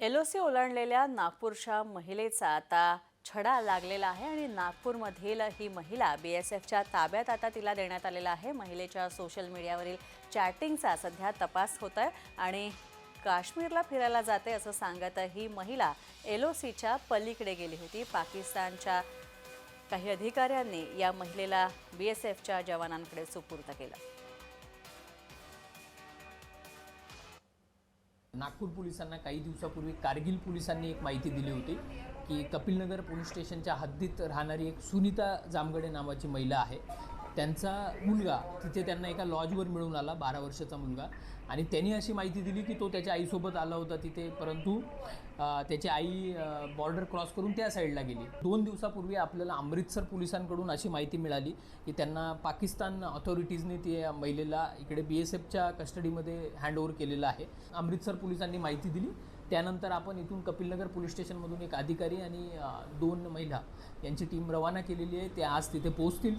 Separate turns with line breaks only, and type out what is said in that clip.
L O C ओलांडलेल्या नागपूरच्या महिलेचा आता छडा लागलेला आहे आणि नागपूरमधील ही महिला बी एस एफच्या ताब्यात आता तिला देण्यात आलेला आहे. महिलेच्या सोशल मीडियावरील चॅटिंगचा सध्या तपास होत आहे आणि काश्मीरला फिरायला जाते असं सांगत ही महिला एल ओ सीच्या पलीकडे गेली होती. पाकिस्तानच्या काही अधिकाऱ्यांनी या महिलेला बी एस एफच्या जवानांकडे सुपूर्द केलं.
नागपूर पोलिसांना काही दिवसापूर्वी कारगिल पोलिसांनी एक माहिती दिली होती की कपिलनगर पोलीस स्टेशनच्या हद्दीत राहणारी एक सुनीता जामगडे नावाची महिला आहे. त्यांचा मुलगा तिथे त्यांना एका लॉजवर मिळून आला बारा वर्षाचा मुलगा. आणि त्यांनी अशी माहिती दिली की तो त्याच्या आईसोबत आला होता तिथे परंतु त्याची आई बॉर्डर क्रॉस करून त्या साईडला गेली. दोन दिवसापूर्वी आपल्याला अमृतसर पोलिसांकडून अशी माहिती मिळाली की त्यांना पाकिस्तान ऑथॉरिटीजने ती महिलेला इकडे बी एस एफच्या कस्टडीमध्ये हँडओव्हर केलेलं आहे. अमृतसर पोलिसांनी माहिती दिली. त्यानंतर आपण इथून कपिलनगर पोलीस स्टेशनमधून एक अधिकारी आणि दोन महिला यांची टीम रवाना केलेली आहे. ते आज तिथे पोहोचतील.